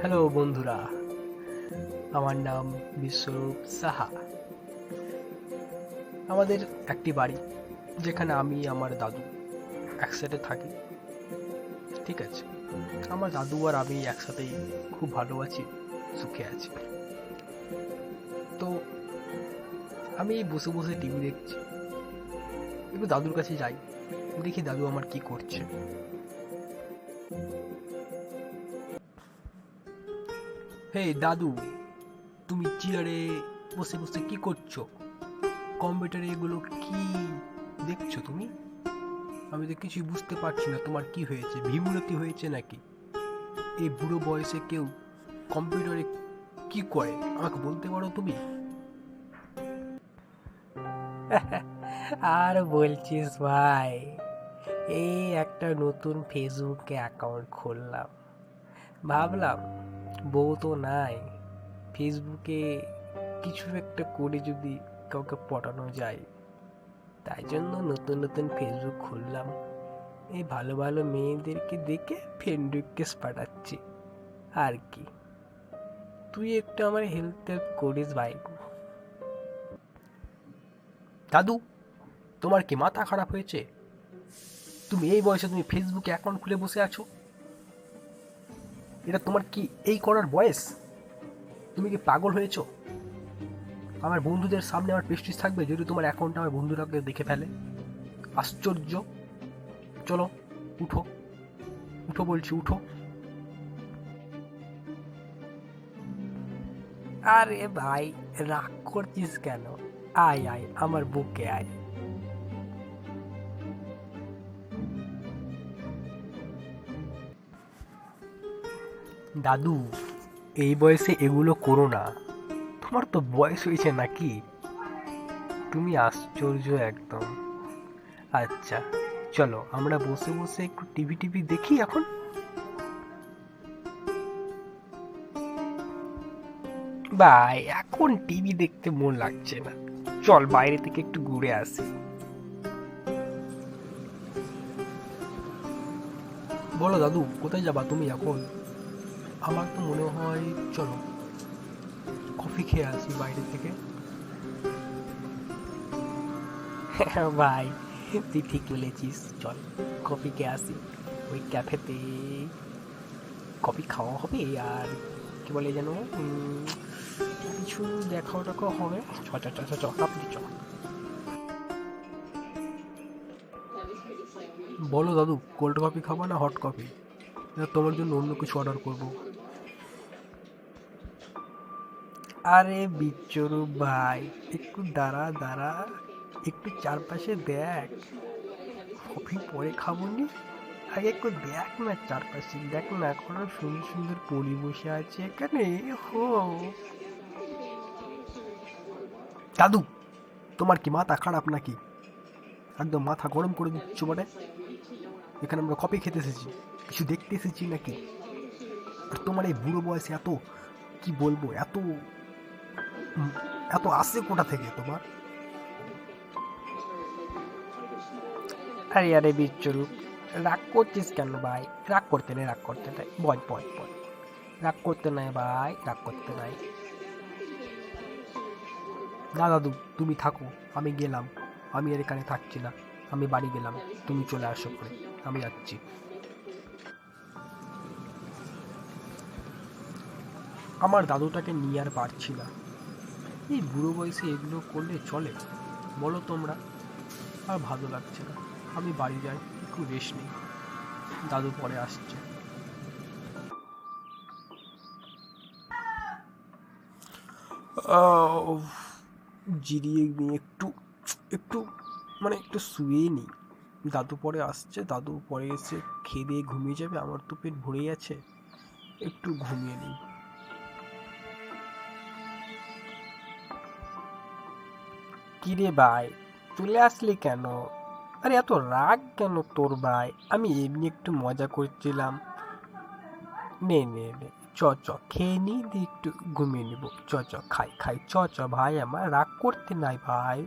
Hello বন্ধুরা, আমার নাম বিশ্বরূপ সাহা। আমাদের একটি বাড়ি, যেখানে আমি, আমার দাদু একসাথে থাকি, ঠিক আছে? আমার দাদু আর আমি একসাথেই খুব ভালো আছি, সুখে আছি। তো, আমি বসে বসে টিভি দেখছি, একটু দাদুর কাছে যাই, দেখি দাদু আমার কি করছে। হে দাদু, তুমি চেয়ারে বসে বসে কি করছ? কম্পিউটারে এগুলো কি দেখছ তুমি? আমি তো কিছুই বুঝতে পারছি না, তোমার কি হয়েছে? ভীমরতি হয়েছে নাকি? এই বুড়ো বয়সে কেউ কম্পিউটারে কি করে? আমাকে বলতে পারো তুমি? আর বলছিস ভাই, এই একটা নতুন ফেসবুকে অ্যাকাউন্ট খুললাম। ভাবলাম বউ তো নাই। ফেসবুকে কিছু একটা করে যদি কাউকে পটানো যায়, তাই জন্য নতুন নতুন ফেসবুক খুললাম। এই ভালো ভালো মেয়েদেরকে দেখে ফ্রেন্ড রিকোয়েস্ট পাঠাচ্ছি। আর কি। তুই একটু আমার হেল্প টেল্প করিস ভাই। দাদু, তোমার কি মাথা খারাপ হয়েছে? তুমি এই বয়সে তুমি ফেসবুকে অ্যাকাউন্ট খুলে বসে আছো? এটা তোমার কি এই করার বয়স? তুমি কি পাগল হয়েছো? আমার বন্ধুদের সামনে আমার প্রেস্টিজ থাকবে যদি তোমার অ্যাকাউন্টটা আমার বন্ধুরাকে দেখে ফেলে। আশ্চর্য। চলো, উঠো। উঠো বলছি, উঠো। আরে ভাই, রাগ করছিস কেন? আয় আয়, আমার বুকে আয়। দাদু, এই বয়সে এগুলো করো না। তোমার তো বয়স হয়েছে নাকি? তুমি আশ্চর্য একদম। আচ্ছা চলো আমরা বসে বসে একটু টিভি টিভি দেখি এখন। ভাই এখন টিভি দেখতে মন লাগছে না। চল বাইরে থেকে একটু ঘুরে আসি। বলো দাদু, কোথায় যাবা তুমি এখন? আমার তো মনে হয়, চলো কফি খেয়ে আসি বাইরে থেকে। ভাই, তুই ঠিক বলেছিস, চল কফি খেয়ে আসি। ওই ক্যাফেতে কফি খাওয়া হবে আর কি বলে যেন কিছু দেখাও টেখাও হবে। চ চ চ চ আপনি চ। বলো দাদু কোল্ড কফি খাব না হট কফি তোমার জন্য অন্য কিছু অর্ডার করব। আরে বিচ্চরু ভাই, একটু দাঁড়া দাঁড়া, একটু চারপাশে দেখ। কফি পরে খাব নি আগে একটু দেখ না চারপাশে, দেখ না কত সুন্দর সুন্দর পরি বসে আছে এখানে, হো। দাদু, তোমার কি মাথা খারাপ নাকি? একদম মাথা গরম করে দিচ্ছ মানে এখানে আমরা কফি খেতে এসেছি, কিছু দেখতে এসেছি নাকি? আর তোমার এই বুড়ো বয়সে এত, কি বলব, এত এত আসে কোথা থেকে তোমার? আরে আরে বিচ্চরু রাগ করছিস কেন ভাই? রাগ করতে নেই, রাগ করতে নাই। বয় বয় বয় রাগ করতে নাই ভাই, রাগ করতে নাই। না, দাদু, তুমি থাকো, আমি গেলাম। আমি আর এখানে থাকছি না। আমি বাড়ি গেলাম। তুমি চলে আসো করে আমি যাচ্ছি। আমার দাদুটাকে নিয়ে আর পারছি না। এই বুড়ো বয়সে এগুলো করলে চলে? বলো তোমরা। আর ভালো লাগছে না। আমি বাড়ি যাই, একটু রেস্ট নেই। দাদু পরে আসছে। জিরিয়ে নিয়ে একটু একটু মানে একটু শুয়ে নিই। দাদু পরে আসছে, দাদু পরে এসে খেয়ে দিয়ে ঘুমিয়ে যাবে। আমার তো পেট ভরে আছে। একটু ঘুমিয়ে নিই। কিরে ভাই? চলে আসলি কেন? আরে এত রাগ কেন তোর ভাই? আমি এমনি একটু মজা করছিলাম। নে নে নে, চ চ, খেয়ে নি, দিয়ে একটু ঘুমিয়ে নিব। চ চ, খাই খাই, চ চ, ভাই, আমার রাগ করতে নাই ভাই।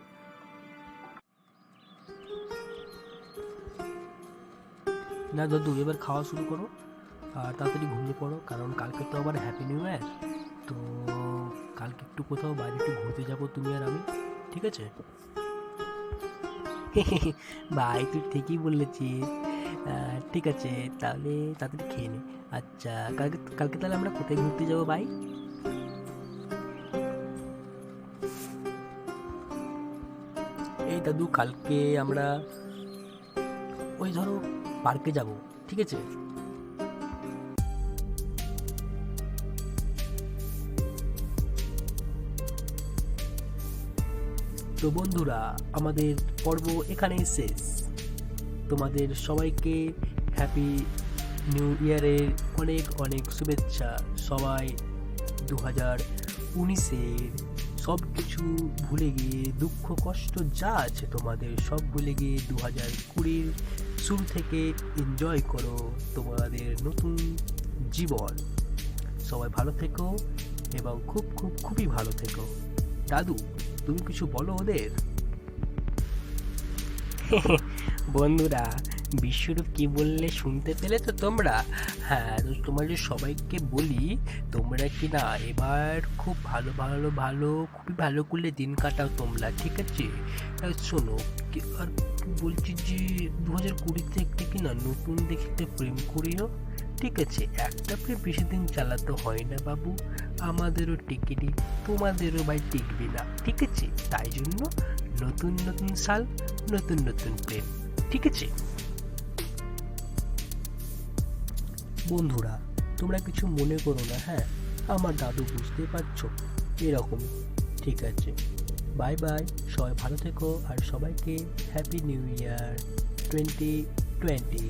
না দাদু, এবার খাওয়া শুরু করো। আর তাড়াতাড়ি ঘুমিয়ে পড়ো, কারণ কালকে তো আবার হ্যাপি নিউ ইয়ার তো কালকে একটু কোথাও বাইরে একটু ঘুরতে যাব তুমি আর আমি। ঠিক আছে? ভাই, তুই ঠিকই বলেছিস। ঠিক আছে, তাহলে তাড়াতাড়ি খেয়ে নে। আচ্ছা কালকে কালকে তাহলে আমরা কোথায় ঘুরতে যাব ভাই? এই দাদু, কালকে আমরা ওই ধরো পার্কে যাব, ঠিক আছে? তো বন্ধুরা, আমাদের পর্ব এখানেই শেষ। তোমাদের সবাইকে হ্যাপি নিউ ইয়ারের অনেক অনেক শুভেচ্ছা। সবাই দু হাজার উনিশের সব কিছু ভুলে গিয়ে, দুঃখ, কষ্ট যা আছে তোমাদের সব ভুলে গিয়ে দু হাজার কুড়ির শুরু থেকে এনজয় করো তোমাদের নতুন জীবন। সবাই ভালো থেকো এবং খুব খুব, খুবই ভালো থেকো। দাদু, তুমি কিছু বলো ওদের? বন্ধুরা, বিশ্বরূপ কি বললে শুনতে পেলে তো তোমরা? হ্যাঁ তো তোমাদের সবাইকে বলি, তোমরা কি না এবার খুব ভালো ভালো ভালো, খুবই ভালো করলে দিন কাটাও তোমরা, ঠিক আছে? শোনো আর বলছি যে দু হাজার কুড়িতে একটা কি না নতুন দেখতে প্রেম করিও। ঠিক আছে, একটা প্রেম বেশি দিন চালাতে হয় না বাবু। আমাদেরও টিকিনি তোমাদেরও ভাই টিকবে না, ঠিক আছে? তাই জন্য নতুন নতুন সাল, নতুন নতুন প্রেম, ঠিক আছে? বন্ধুরা, তোমরা কিছু মনে করো না হ্যাঁ? আমার দাদু বুঝতে পারছ, এরকম, ঠিক আছে? বাই বাই, সবাই ভালো থেকো, আর সবাইকে happy new year twenty twenty